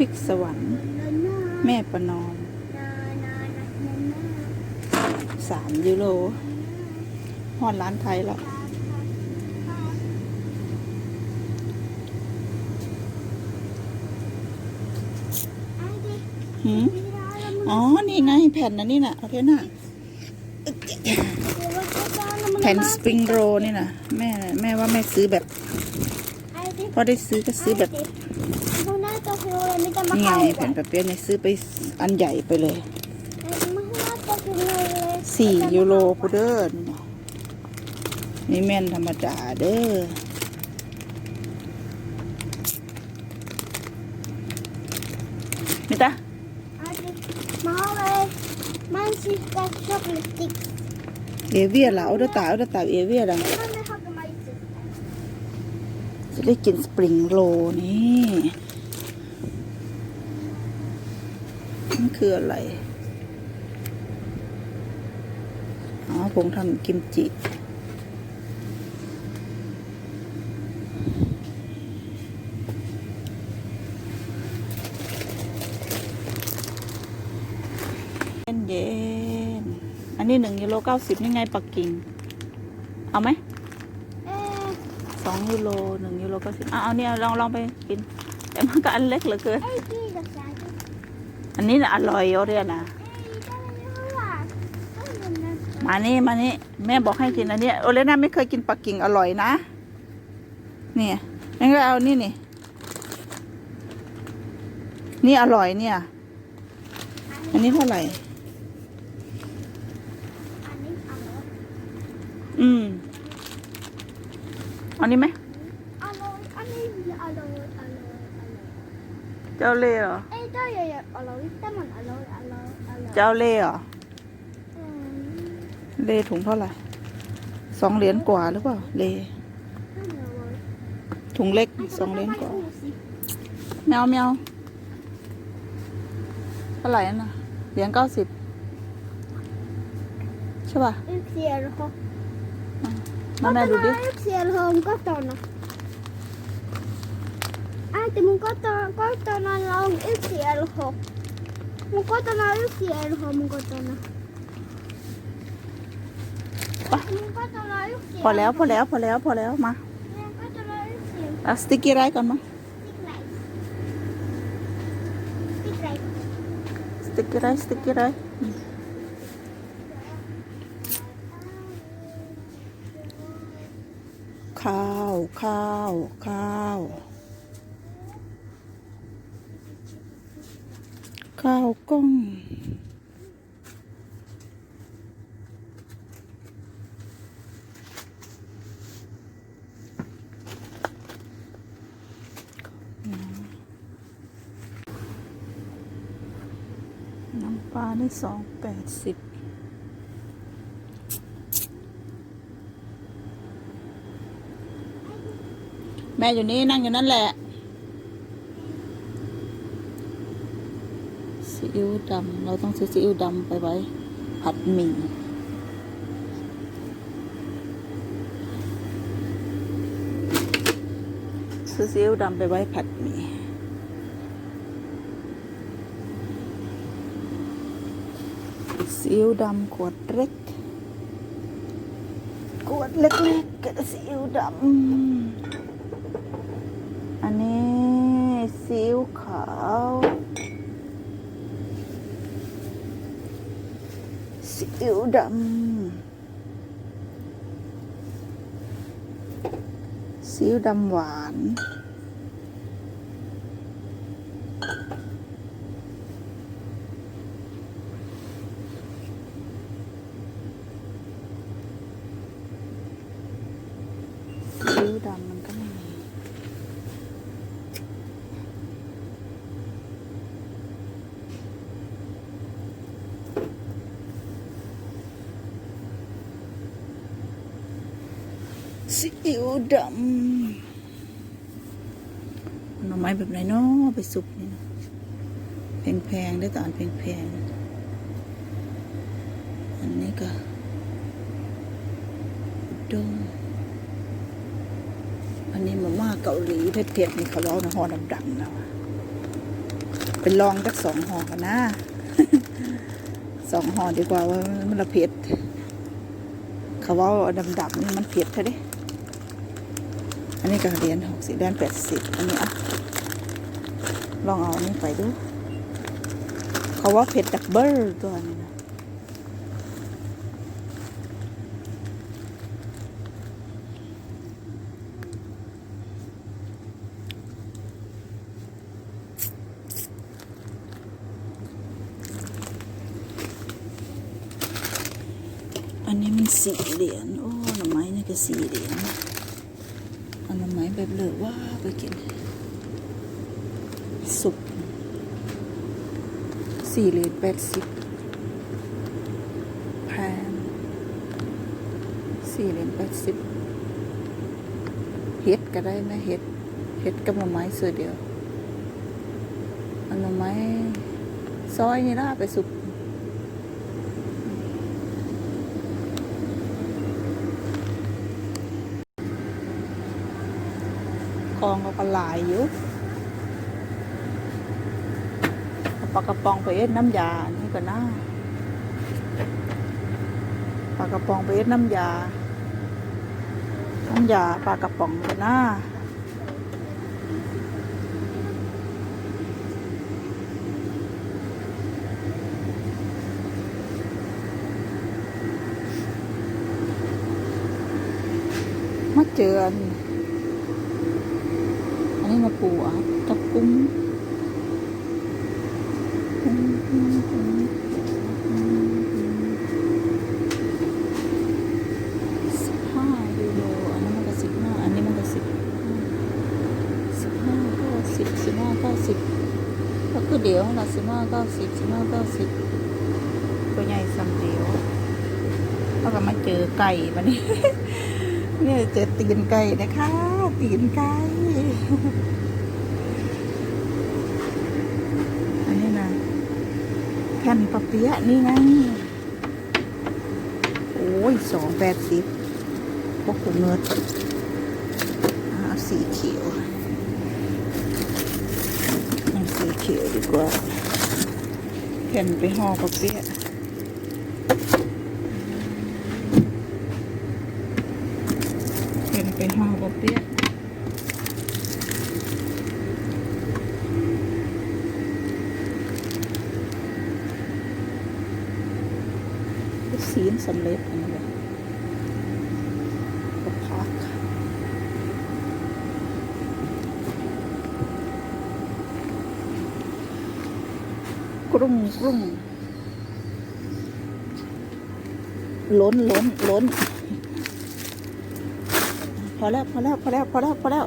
พริกสวรรค์ แม่ประนอมสามยูโรฮอดร้านไทยแล้วหืมอ๋อ นี่ไง แผ่นนะนี่น่ะเอเท่าน่ะ แผ่นสปริงโรนี่น่ะ แม่ แม่ว่าแม่ซื้อแบบ พอได้ซื้อก็ซื้อแบบ นี่ไงแผ่นปะเปี๊ยะเนี่ยซื้อไปอันใหญ่ไปเลยสี่ยูโรพูเดินนี่แม่นธรรมดาเด้อมิตา Man ska chocolate sticks. เอเวียละเอาเดอตาเอาเดอตาเอเวียละ Men man har de majs. จะได้กินสปริงโรลนี่มัน คืออะไร อ๋อผงทำกิมจิเย็นเย็นๆอันนี้หนึ่งยูโรเก้าสิบนี่ไงปักกิ่ง เอาไหม Eh, สองยูโรหนึ่งยูโรเก้าสิบอะเอาเนี่ยลองลองไปกิน แต่มันก็อันเล็กเหลือเกิน hej Frida Särd. อันนี้น่ะอร่อยเอาเรียนะ Hej, där vill jag ha. Oj, nästan. มานี่มานี่แม่บอกให้กินอันเนี้ยโอเลน่าไม่เคยกินปักกิ่งอร่อยนะเนี่ยงั้นก็เอานี่นี่นี่อร่อยเนี่ย อันนี้เท่าไหร่ Annie, hallå. อืมเอานี้ไหม เจ้าเล่ห์เหรอ Hej, där gör jag hallå. Där man hallå, hallå, hallå. เจ้าเล่ห์เหรอ Mm, เล่ห์ถุงเท่าไหร่สองเหรียญกว่าหรือเปล่าเล่ห์ hallå. ถุงเล็ yksi elho. Mun kotona on yksi elho mun kotona. Äiti, mun kotona on yksi พอแล้ว elho. พอแล้วพอแล้วพอแล้วมา Mun kotona on yksi elho. เอาสติ๊กกี้ไรก่อนมา Stick right. Stick right. สติ๊กกี้ไรสติ๊กกี้ไรข้าวข้าวข้าว ข้าวกล้อง น้ำปลานี่สองแปดสิบแม่อยู่นี่นั่งอยู่นั่นแหละ ซีอิ๊วดำเราต้องซื้อซีอิ๊วดำไปไว้ ผัดหมี่ซื้อซีอิ๊วดำไปไว้ผัดหมี่ซีอิ๊วดำขวดเล็กขวดเล็กๆกับซีอิ๊วดำอันนี้ซีอิ๊วขาว ซีอิ๊วดำซีอิ๊วดำหวาน ซีอิ๊วดำมันก็ไม่มี ซีอิ๊วดำหน่อไม้แบบไหนเนาะไปสุกนี่นะแพงๆได้แตอนแพงๆอันนี้ก็ดงอันนี้มาม่าเกาหลีเผ็ดๆนี่เขาเล่านะฮอดำๆนะวเป็นลองจักสองห่อกันนะสองห่อดีกว่าว่ามันละเผ็ดเขาว่าดำๆนี่มันเผ็ดใช่ดิ อันนี้ก็เหรียญหกสิบเหรียญแปดสิบอันนี้อะลองเอาอันนี้ไปดู เขาว่าเผ็ดดับเบิลตัวนี้นะอันนี้มันสี่เหรียญโอ้หน่อไม้นี่ก็สี่เหรียญ อาหน่อไม้แบบเหลือว่าไปกิน สุกสี่เหรียญแปดสิบแพงสี่เหรียญแปดสิบเฮ็ดก็ได้ไหมเฮ็ดเฮ็ดกับหน่อไม้เสือเดียวอาหน่อไม้ซอยนี่ล่ะไปสุก กองก็หลายอยู่ปลากระป๋องไปเอ็ดน้ำยา นี่ก็น่าปลากระป๋องไปเอ็ดน้ำยา น้ำยาปลากระป๋องก็น่ามาเจออั นอันนี้มาปูอะตะกุ้งสิบห้ายูโรอันนี้มันก็สิบห้าอันนี้มันก็สิบสิบห้าเก้าสิบสิบห้าเก้าสิบก็คือเดี๋ยวละสิบห้าเก้าสิบสิบห้าเก้าสิบตัวใหญ่สำเดียวแล้วก็มาเจอไก่มานี่เนี่ย เจอตีนไก่นะคะ ตีนไก่ อันนี้นะแผ่นปะเปี๊ยะนี่ไง โอ้ยสองแปดสิบพวกกูเงิดเอสีเขียวสีเขียวดีกว่าแผ่นไปห่อปะเปี๊ยะแผ่นไป ห่อปเปี๊ยะสีนสำเร็จอันนี้เลยก็พักกรุ้งกรุ้งล้นล้นล้น พอแล้วพอแล้วพอแล้วพอแล้วพอแล้ว